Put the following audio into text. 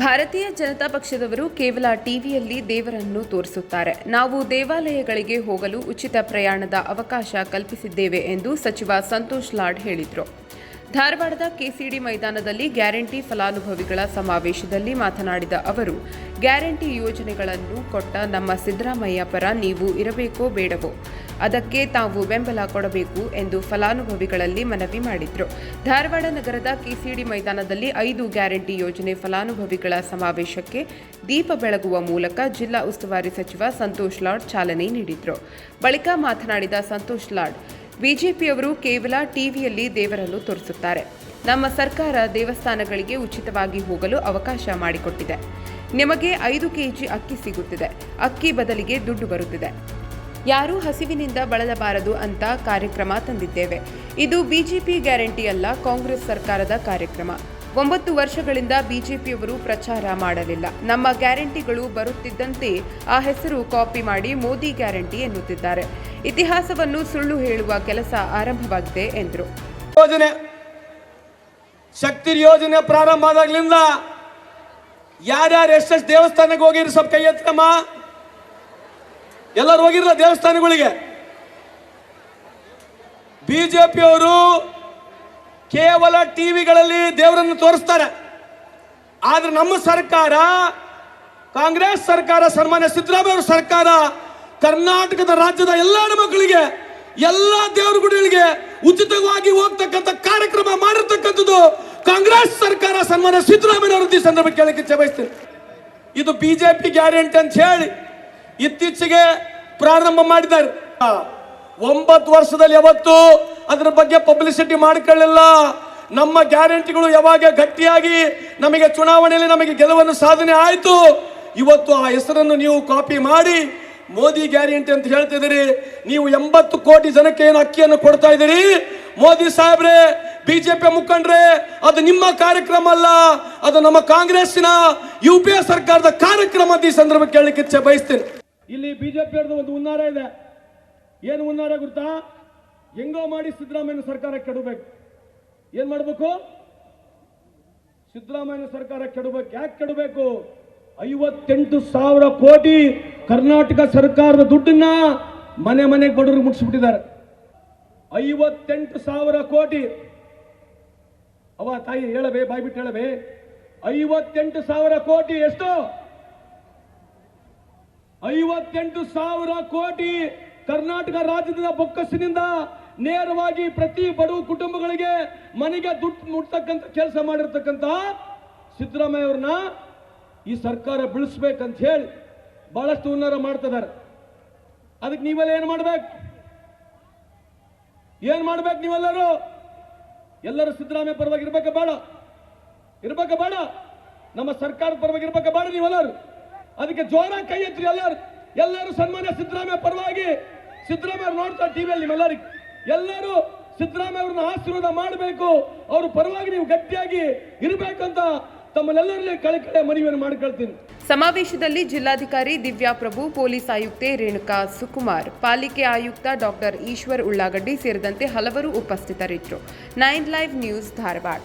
ಭಾರತೀಯ ಜನತಾ ಪಕ್ಷದವರು ಕೇವಲ ಟಿವಿಯಲ್ಲಿ ದೇವರನ್ನು ತೋರಿಸುತ್ತಾರೆ. ನಾವು ದೇವಾಲಯಗಳಿಗೆ ಹೋಗಲು ಉಚಿತ ಪ್ರಯಾಣದ ಅವಕಾಶ ಕಲ್ಪಿಸಿದ್ದೇವೆ ಎಂದು ಸಚಿವ ಸಂತೋಷ್ ಲಾಡ್ ಹೇಳಿದರು. ಧಾರವಾಡದ ಕೆಸಿಡಿ ಮೈದಾನದಲ್ಲಿ ಗ್ಯಾರಂಟಿ ಫಲಾನುಭವಿಗಳ ಸಮಾವೇಶದಲ್ಲಿ ಮಾತನಾಡಿದ ಅವರು, ಗ್ಯಾರಂಟಿ ಯೋಜನೆಗಳನ್ನು ಕೊಟ್ಟ ನಮ್ಮ ಸಿದ್ದರಾಮಯ್ಯ ಪರ ನೀವು ಇರಬೇಕೋ ಬೇಡವೋ? ಅದಕ್ಕೆ ತಾವು ಬೆಂಬಲ ಕೊಡಬೇಕು ಎಂದು ಫಲಾನುಭವಿಗಳಲ್ಲಿ ಮನವಿ ಮಾಡಿದರು. ಧಾರವಾಡ ನಗರದ ಕೆಸಿಡಿ ಮೈದಾನದಲ್ಲಿ ಐದು ಗ್ಯಾರಂಟಿ ಯೋಜನೆ ಫಲಾನುಭವಿಗಳ ಸಮಾವೇಶಕ್ಕೆ ದೀಪ ಬೆಳಗುವ ಮೂಲಕ ಜಿಲ್ಲಾ ಉಸ್ತುವಾರಿ ಸಚಿವ ಸಂತೋಷ್ ಲಾಡ್ ಚಾಲನೆ ನೀಡಿದರು. ಬಳಿಕ ಮಾತನಾಡಿದ ಸಂತೋಷ್ ಲಾಡ್, ಬಿಜೆಪಿಯವರು ಕೇವಲ ಟಿವಿಯಲ್ಲಿ ದೇವರನ್ನು ತೋರಿಸುತ್ತಾರೆ. ನಮ್ಮ ಸರ್ಕಾರ ದೇವಸ್ಥಾನಗಳಿಗೆ ಉಚಿತವಾಗಿ ಹೋಗಲು ಅವಕಾಶ ಮಾಡಿಕೊಟ್ಟಿದೆ. ನಿಮಗೆ ಐದು ಕೆಜಿ ಅಕ್ಕಿ ಸಿಗುತ್ತಿದೆ. ಅಕ್ಕಿ ಬದಲಿಗೆ ದುಡ್ಡು ಬರುತ್ತಿದೆ. ಯಾರೂ ಹಸಿವಿನಿಂದ ಬಳಲಬಾರದು ಅಂತ ಕಾರ್ಯಕ್ರಮ ತಂದಿದ್ದೇವೆ. ಇದು ಬಿಜೆಪಿ ಗ್ಯಾರಂಟಿ ಅಲ್ಲ, ಕಾಂಗ್ರೆಸ್ ಸರ್ಕಾರದ ಕಾರ್ಯಕ್ರಮ. ಒಂಬತ್ತು ವರ್ಷಗಳಿಂದ ಬಿಜೆಪಿಯವರು ಪ್ರಚಾರ ಮಾಡಲಿಲ್ಲ. ನಮ್ಮ ಗ್ಯಾರಂಟಿಗಳು ಬರುತ್ತಿದ್ದಂತೆ ಆ ಹೆಸರು ಕಾಪಿ ಮಾಡಿ ಮೋದಿ ಗ್ಯಾರಂಟಿ ಎನ್ನುತ್ತಿದ್ದಾರೆ. ಇತಿಹಾಸವನ್ನು ಸುಳ್ಳು ಹೇಳುವ ಕೆಲಸ ಆರಂಭವಾಗಿದೆ ಎಂದರು. ಯೋಜನೆ ಶಕ್ತಿ ಯೋಜನೆ ಪ್ರಾರಂಭ ಆದಾಗ್ಲಿಂದ ಯಾರ್ಯಾರು ಎಷ್ಟೆಷ್ಟು ದೇವಸ್ಥಾನಕ್ಕೆ ಹೋಗಿರಿ ಸ್ವಲ್ಪ ಕೈ ಎತ್ತಮ್ಮ ಎಲ್ಲರೂ ಹೋಗಿರಲ್ಲ ದೇವಸ್ಥಾನಗಳಿಗೆ? ಬಿಜೆಪಿಯವರು ಕೇವಲ ಟಿವಿಗಳಲ್ಲಿ ದೇವರನ್ನು ತೋರಿಸ್ತಾರೆ. ಆದ್ರೆ ನಮ್ಮ ಸರ್ಕಾರ, ಕಾಂಗ್ರೆಸ್ ಸರ್ಕಾರ, ಸನ್ಮಾನ್ಯ ಸಿದ್ದರಾಮಯ್ಯ ಅವರ ಸರ್ಕಾರ, ಕರ್ನಾಟಕದ ರಾಜ್ಯದ ಎಲ್ಲ ಮಕ್ಕಳಿಗೆ ಎಲ್ಲ ದೇವರ ಗುಡಿಗಳಿಗೆ ಉಚಿತವಾಗಿ ಹೋಗ್ತಕ್ಕಂಥ ಕಾರ್ಯಕ್ರಮ ಮಾಡಿರ್ತಕ್ಕಂಥದ್ದು ಕಾಂಗ್ರೆಸ್ ಸರ್ಕಾರ, ಸನ್ಮಾನ್ಯ ಸಿದ್ದರಾಮಯ್ಯ ಅವರು ಈ ಸಂದರ್ಭ ಕೇಳಕ್ಕೆ ಚಬಯಿಸ್ತೇನೆ ಬಯಸ್ತೇನೆ. ಇದು ಬಿಜೆಪಿ ಗ್ಯಾರಂಟಿ ಅಂತ ಹೇಳಿ ಇತ್ತೀಚೆಗೆ ಪ್ರಾರಂಭ ಮಾಡಿದ್ದಾರೆ. ಒಂಬತ್ತು ವರ್ಷದಲ್ಲಿ ಯಾವತ್ತು ಅದರ ಬಗ್ಗೆ ಪಬ್ಲಿಸಿಟಿ ಮಾಡಿಕೊಳ್ಳಿಲ್ಲ. ನಮ್ಮ ಗ್ಯಾರಂಟಿಗಳು ಯಾವಾಗ ಗಟ್ಟಿಯಾಗಿ ನಮಗೆ ಚುನಾವಣೆಯಲ್ಲಿ ನಮಗೆ ಗೆಲುವನ್ನು ಸಾಧನೆ ಆಯಿತು, ಇವತ್ತು ಆ ಹೆಸರನ್ನು ನೀವು ಕಾಪಿ ಮಾಡಿ, ಮೋದಿ ಗ್ಯಾರಂಟಿ ಅಂತ ಹೇಳ್ತಿದ್ದೀರಿ ನೀವು ಎಂಬತ್ತು ಕೋಟಿ ಜನಕ್ಕೆ ಏನು ಅಕ್ಕಿಯನ್ನು ಕೊಡ್ತಾ ಇದ್ದೀರಿ? ಮೋದಿ ಸಾಹೇಬ್ರೆ, ಬಿಜೆಪಿ ಮುಖಂಡ್ರೆ, ಅದು ನಿಮ್ಮ ಕಾರ್ಯಕ್ರಮ ಅಲ್ಲ, ಅದು ನಮ್ಮ ಕಾಂಗ್ರೆಸ್ಸಿನ ಯು ಪಿ ಎ ಸರ್ಕಾರದ ಕಾರ್ಯಕ್ರಮ ಈ ಸಂದರ್ಭ ಕೇಳಲಿಕ್ಕೆ ಇಚ್ಛೆ ಬಯಸ್ತೇನೆ. ಇಲ್ಲಿ ಬಿಜೆಪಿ ಅವ್ರದ್ದು ಒಂದು ಹುನ್ನಾರ ಇದೆ. ಏನು ಹುನ್ನಾರ ಗೊತ್ತಾ ಹೆಂಗೋ ಮಾಡಿ ಸಿದ್ದರಾಮಯ್ಯ ಸರ್ಕಾರ ಕೆಡಬೇಕು. ಏನ್ ಮಾಡಬೇಕು? ಸಿದ್ದರಾಮಯ್ಯ ಸರ್ಕಾರ ಕೆಡಬೇಕು. ಯಾಕೆ ಕೆಡಬೇಕು? ಐವತ್ತೆಂಟು ಸಾವಿರ ಕೋಟಿ ಕರ್ನಾಟಕ ಸರ್ಕಾರದ ದುಡ್ಡನ್ನ ಮನೆ ಮನೆಗೆ ಬಡವರು ಮುಟ್ಸ್ಬಿಟ್ಟಿದ್ದಾರೆ. ಐವತ್ತೆಂಟು ಸಾವಿರ ಕೋಟಿ. ಅವ ತಾಯಿ ಹೇಳಬೇ, ಬಾಯ್ಬಿಟ್ಟು ಹೇಳಬೇ. ಐವತ್ತೆಂಟು ಸಾವಿರ ಕೋಟಿ ಎಷ್ಟು? ಐವತ್ತೆಂಟು ಸಾವಿರ ಕೋಟಿ ಕರ್ನಾಟಕ ರಾಜ್ಯದ ಬೊಕ್ಕಸಿನಿಂದ ನೇರವಾಗಿ ಪ್ರತಿ ಬಡವ ಕುಟುಂಬಗಳಿಗೆ ಮನೆಗೆ ದುಡ್ಡು ಮುಟ್ತಕ್ಕಂಥ ಕೆಲಸ ಮಾಡಿರ್ತಕ್ಕಂಥ ಸಿದ್ದರಾಮಯ್ಯ ಅವ್ರನ್ನ ಈ ಸರ್ಕಾರ ಬೆಳೆಸ್ಬೇಕಂತ ಹೇಳಿ ಬಹಳಷ್ಟು ಹುನ್ನಾರ ಮಾಡ್ತಿದ್ದಾರೆ. ಅದಕ್ಕೆ ನೀವೆಲ್ಲ ಏನು ಮಾಡ್ಬೇಕು? ಏನು ಮಾಡ್ಬೇಕು ನೀವೆಲ್ಲರೂ? ಎಲ್ಲರೂ ಸಿದ್ದರಾಮಯ್ಯ ಪರವಾಗಿ ಇರ್ಬೇಕ ಬೇಡ? ಇರ್ಬೇಕ ಬೇಡ? ನಮ್ಮ ಸರ್ಕಾರದ ಪರವಾಗಿ ಇರ್ಬೇಕ ಬೇಡ ನೀವೆಲ್ಲರೂ? ಅದಕ್ಕೆ ಜೋರಾಗಿ ಕೈ ಎತ್ತಿರಿ ಎಲ್ಲರೂ ಎಲ್ಲರೂ ಸನ್ಮಾನ ಸಿದ್ದರಾಮಯ್ಯ ಪರವಾಗಿ ಸಿದ್ದರಾಮಯ್ಯ ನೋಡ್ತಾ ಟಿವಿಯಲ್ಲಿ ನಿಮ್ಮೆಲ್ಲರಿಗೆ. ಎಲ್ಲರೂ ಸಿದ್ದರಾಮಯ್ಯ ಅವ್ರನ್ನ ಆಶೀರ್ವಾದ ಮಾಡಬೇಕು, ಅವ್ರ ಪರವಾಗಿ ನೀವು ಗಟ್ಟಿಯಾಗಿ ಇರಬೇಕಂತ ತಮ್ಮನ್ನೆಲ್ಲರಲ್ಲಿ ಕಳೆ ಕಳೆ ಮನವಿಯನ್ನು ಸಮಾವೇಶದಲ್ಲಿ ಜಿಲ್ಲಾಧಿಕಾರಿ ದಿವ್ಯಾ ಪ್ರಭು, ಪೊಲೀಸ್ ಆಯುಕ್ತೆ ರೇಣುಕಾ ಸುಕುಮಾರ್, ಪಾಲಿಕೆ ಆಯುಕ್ತ ಡಾಕ್ಟರ್ ಈಶ್ವರ್ ಉಳ್ಳಾಗಡ್ಡಿ ಸೇರಿದಂತೆ ಹಲವರು ಉಪಸ್ಥಿತರಿದ್ದರು. Nine live news Dharwad.